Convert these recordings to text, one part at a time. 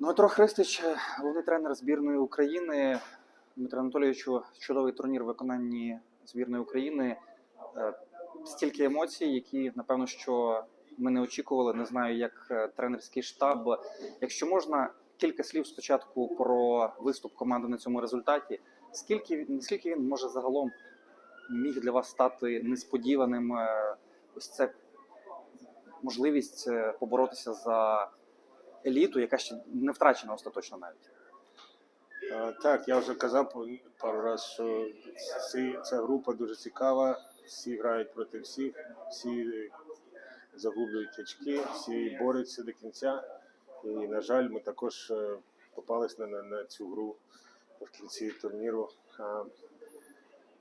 Дмитро Христич, головний тренер збірної України. Дмитро Анатолійовичу, чудовий турнір в виконанні збірної України. Е, Стільки емоцій, які напевно що ми не очікували. Не знаю, як е, тренерський штаб. Якщо можна, кілька слів спочатку про виступ команди на цьому результаті. Скільки наскільки він може загалом міг для вас стати несподіваним? Е, Ось це можливість поборотися за еліту, яка ще не втрачена остаточно навіть. Так, я вже казав пару разів, що ця група дуже цікава, всі грають проти всіх, всі загублюють очки, всі борються до кінця. І, на жаль, ми також е, попались на, на, на цю гру в кінці турніру.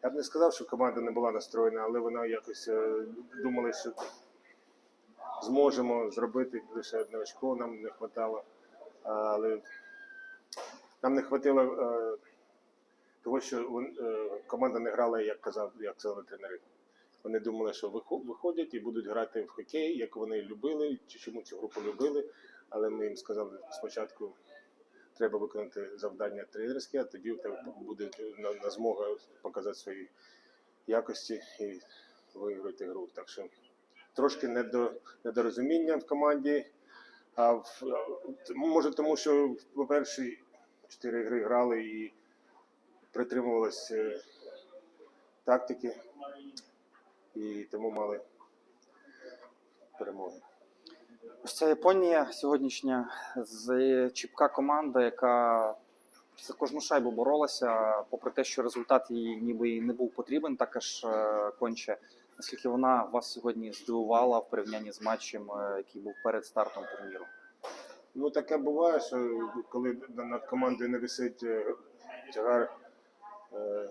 Я б не сказав, що команда не була настроєна, але вона якось е, думала, що зможемо зробити лише одне очко, нам не вистачало. Але нам не хватило е, того, що е, команда не грала, як казав, як казали тренери. Вони думали, що вихо- виходять і будуть грати в хокей, як вони любили, чи чому цю групу любили. Але ми їм сказали спочатку, треба виконати завдання тренерське, а тоді буде на, на змога показати свої якості і виграти гру. Так що трошки недо, недорозуміння в команді. А в, може тому, що по першій чотири гри грали і притримувалися е, тактики, і тому мали перемоги. Ось ця Японія сьогоднішня з чіпка команда, яка за кожну шайбу боролася, попри те, що результат їй ніби і не був потрібен, так аж е, конче. Наскільки вона вас сьогодні здивувала в порівнянні з матчем, е, який був перед стартом турніру? Ну, таке буває, що коли над командою не висить е, тягар е,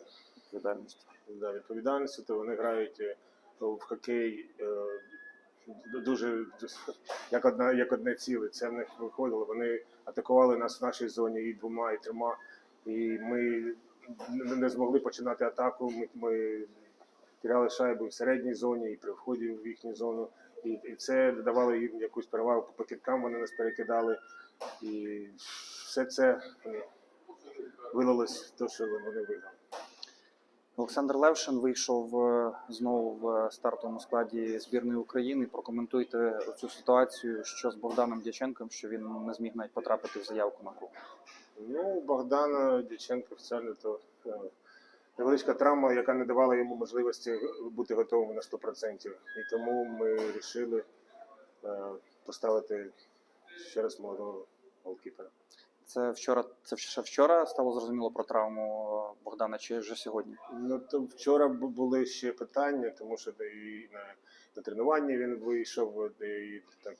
да, відповідальності, то вони грають в хокей е, дуже як одна, як одне ціле. Це в них виходило. Вони атакували нас в нашій зоні і двома, і трьома. І ми не змогли починати атаку. Ми, ми тіряли шайбу в середній зоні і при вході в їхню зону. І, і це давало їм якусь перевагу по покидкам, вони нас перекидали. І все це е, вилилось в те, що вони виграли. Олександр Левшин вийшов е, знову в стартовому складі збірної України. Прокоментуйте цю ситуацію, що з Богданом Дяченком, що він не зміг навіть потрапити в заявку на гру. Ну, у Богдана Дяченка офіціально то е, невеличка травма, яка не давала йому можливості бути готовим на 100%. І тому ми вирішили е, поставити ще раз молодого голкіпера. Це вчора, це ще вчора стало зрозуміло про травму Богдана, чи вже сьогодні? Ну то вчора були ще питання, тому що і на, на тренування він вийшов, і так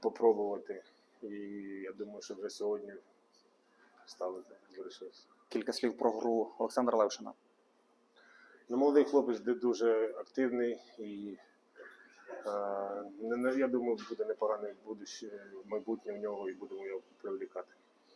попробувати. І я думаю, що вже сьогодні ставити вирішився. Кілька слів про гру Олександра Левшина. Ну, молодий хлопець дуже активний і е, я думаю, буде непогане в майбутнє в нього і будемо його привлікати.